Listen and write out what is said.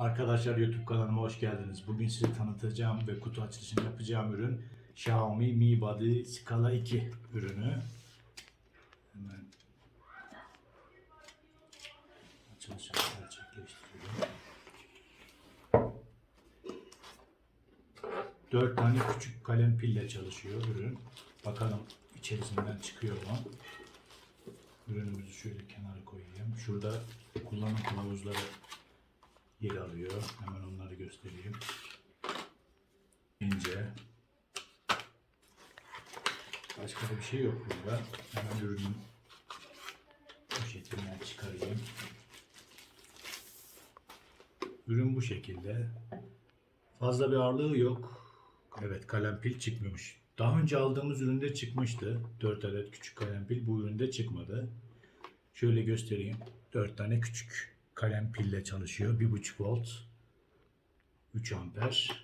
Arkadaşlar YouTube kanalıma hoş geldiniz. Bugün size tanıtacağım ve kutu açılışını yapacağım ürün Xiaomi Mi Body Scala 2 ürünü. Hemen açılışını gerçekleştiriyorum. 4 tane küçük kalem pille çalışıyor ürün. Bakalım içerisinden çıkıyor mu? Ürünümüzü şöyle kenara koyayım. Şurada kullanım kılavuzları yer alıyor. Hemen onları göstereyim. İnce. Başka bir şey yok burada. Hemen ürünün poşetinden çıkarayım. Ürün bu şekilde. Fazla bir ağırlığı yok. Evet kalem pil çıkmıyormuş. Daha önce aldığımız üründe çıkmıştı. 4 adet küçük kalem pil. Bu üründe çıkmadı. Şöyle göstereyim. 4 tane küçük kalem pille çalışıyor. 1.5 volt. 3 amper.